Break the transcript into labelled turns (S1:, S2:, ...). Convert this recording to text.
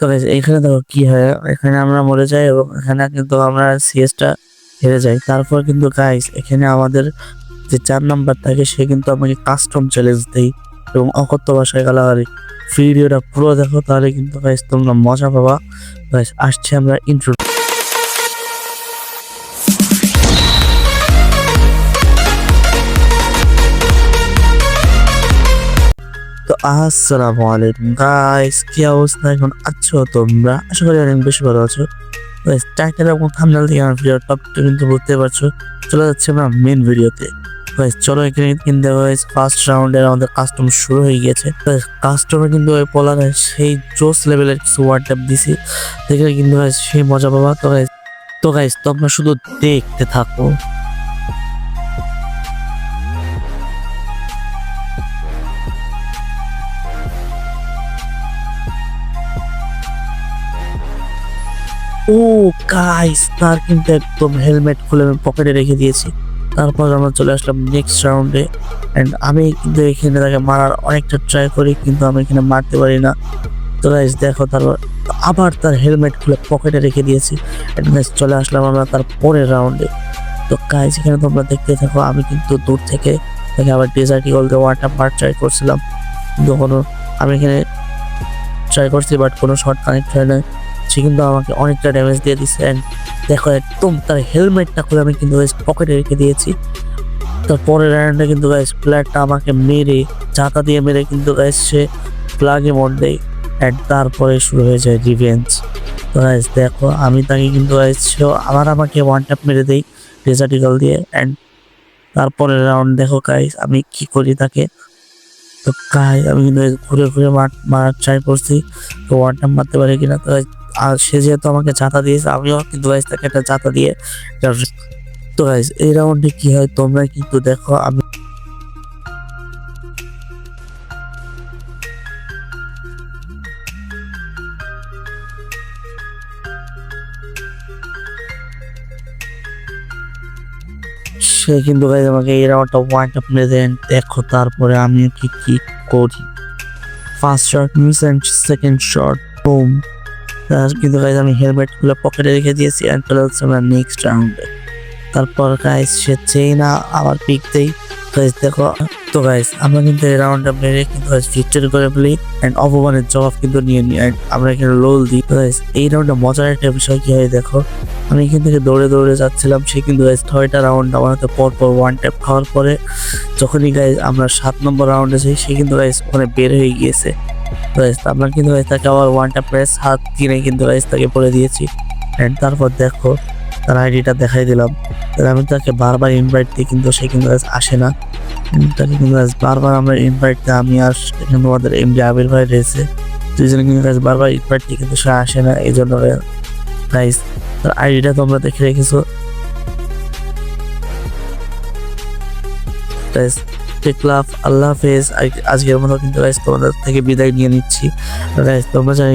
S1: তো এখানে দেখো কি হয়, এখানে আমরা মরে যাই এবং এখানে কিন্তু আমরা সিএসটা হেরে যাই। তারপর কিন্তু গাইস এখানে আমাদের যে চার নাম্বার থাকে, সে কিন্তু আমাকে কাস্টম চ্যালেঞ্জ দেয় এবং অকথ্য ভাষায় গালাগালি ভিডিওটা পুরো দেখো, তাহলে কিন্তু গাইস তোমরা মজা পাবা। গাইস আসছে আমরা ইন্ট্রো তো আসসালামু আলাইকুম গাইস কি অবস্থা? এখন আছো তোমরা? আশা করি অনেক বেশি ভালো আছো। টাইটেল এবং থাম্বনেল থেকে আমার ভিডিও টপটা কিন্তু বুঝতে পারছ। চলে যাচ্ছে আমরা মেন ভিডিওতে গাইস চলো এখানে কিন্তু গাইস ফার্স্ট রাউন্ডের আমাদের কাস্টম শুরু হয়ে গিয়েছে কাস্টমে কিন্তু ওই পোলারে সেই জোস লেভেলের কিছু ওয়ার্ড ট্যাপ দিছি। দেখলে কিন্তু সেই মজা পাবা। তো গাইস তো গাইস তোমরা শুধু দেখতে থাকো। ও গাইস তার কিন্তু একদম হেলমেট খুলে আমি পকেটে রেখে দিয়েছি। তারপর আমরা চলে আসলাম নেক্সট রাউন্ডে অ্যান্ড আমি কিন্তু এখানে তাকে মারার অনেকটা ট্রাই করি, কিন্তু আমি এখানে মারতে পারি না। তো গাইস দেখো তারপর আবার তার হেলমেট খুলে পকেটে রেখে দিয়েছি। অ্যান্ড চলে আসলাম আমরা তার পরের রাউন্ডে তো গাইস এখানে তোমরা দেখতে থাকো, আমি কিন্তু দূর থেকে তাকে আবার ডেজার্ট ইগল দিয়ে ওয়ানটা মার ট্রাই করছিলাম। কিন্তু কোনো আমি এখানে ট্রাই করছি বাট কোনো শর্ট কানেক্ট হয় না সে কিন্তু আমাকে অনেকটা ড্যামেজ দিয়ে দিচ্ছে অ্যান্ড দেখো একদম তার হেলমেটটা খুলে আমি কিন্তু গাইস পকেটে রেখে দিয়েছি। তারপরের রাউন্ডে কিন্তু গাইস প্লেয়ারটা আমাকে মেরে, চাকা দিয়ে মেরে কিন্তু গাইস সে প্লাগে মন দেয় অ্যান্ড তারপরে শুরু হয়ে যায় রিভেঞ্জ তো গাইস দেখো আমি তাকে কিন্তু গাইস সেও আবার আমাকে ওয়ান ট্যাপ মেরে দেই রেজার্টিকাল দিয়ে অ্যান্ড তারপরের রাউন্ড দেখো গাইস আমি কি করি তাকে। তো গাই আমি কিন্তু ঘুরে ঘুরে মার, মারার ট্রাই করছি, তো ওয়ান ট্যাপ মারতে পারি কিনা তো আর সে যেহেতু আমাকে ছাতা দিয়েছে, আমিও কিন্তু তাকে একটা ছাতা দিয়ে তো এই রাউন্ডে কি হয় তোমরা কিন্তু দেখো, আমি সে কিন্তু গাইস আমাকে এই রাউন্ডটা ওয়ান ট্যাপ মেরে দেন দেখো তারপরে আমি কি কি করি? First shot miss and second shot boom কিন্তু গাইজ আমি হেলমেট খুলে পকেটে রেখে দিয়েছি অ্যান্ড চলে যাচ্ছে আমরা নেক্সট রাউন্ডে তারপর গাইস সে চেয়ে না আবার পিক দেই। গাইস দেখো, তো গাইস আমরা কিন্তু এই রাউন্ডটা মেরে কিন্তু গাইস ভিক্টরি করে ফেলি অ্যান্ড অপমানের জবাব কিন্তু নিয়ে নিই। অ্যান্ড আমরা এখানে লোল দিই। গাইস এই রাউন্ডে মজার একটা বিষয় কি হয় দেখো, আমি এখান থেকে দৌড়ে দৌড়ে যাচ্ছিলাম, সে কিন্তু গাইজ ছয়টা রাউন্ড আমার হাতে পর পর ওয়ান ট্যাপ খাওয়ার পরে যখনই গাইজ আমরা সাত নম্বর রাউন্ডে যাই, সে কিন্তু গাইজ ওখানে বের হয়ে গিয়েছে। আমরা কিন্তু গাইস তাকে আবার ওয়ান ট্যাপ প্রেস হাত কিনে কিন্তু গাইস তাকে পরে দিয়েছি। অ্যান্ড তারপর দেখো, তার আইডিটা দেখাই দিলাম। আমি তাকে বারবার ইনভাইট দিই, কিন্তু সে কিন্তু আসে না। তাকে কিন্তু বারবার আমরা ইনভাইট দিই, আমি আর এখানে আমাদের এমডি আবির ভাই রয়েছে। দুইজনে কিন্তু বারবার ইনভাইট দিই, কিন্তু সে আসে না এই জন্য গাইস তার আইডিটা তোমরা দেখে রেখেছো। টেক লাভ আল্লাহ হাফেজ আজকের মতো কিন্তু তোমাদের থেকে বিদায় নিয়ে নিচ্ছি। তোমরা জানি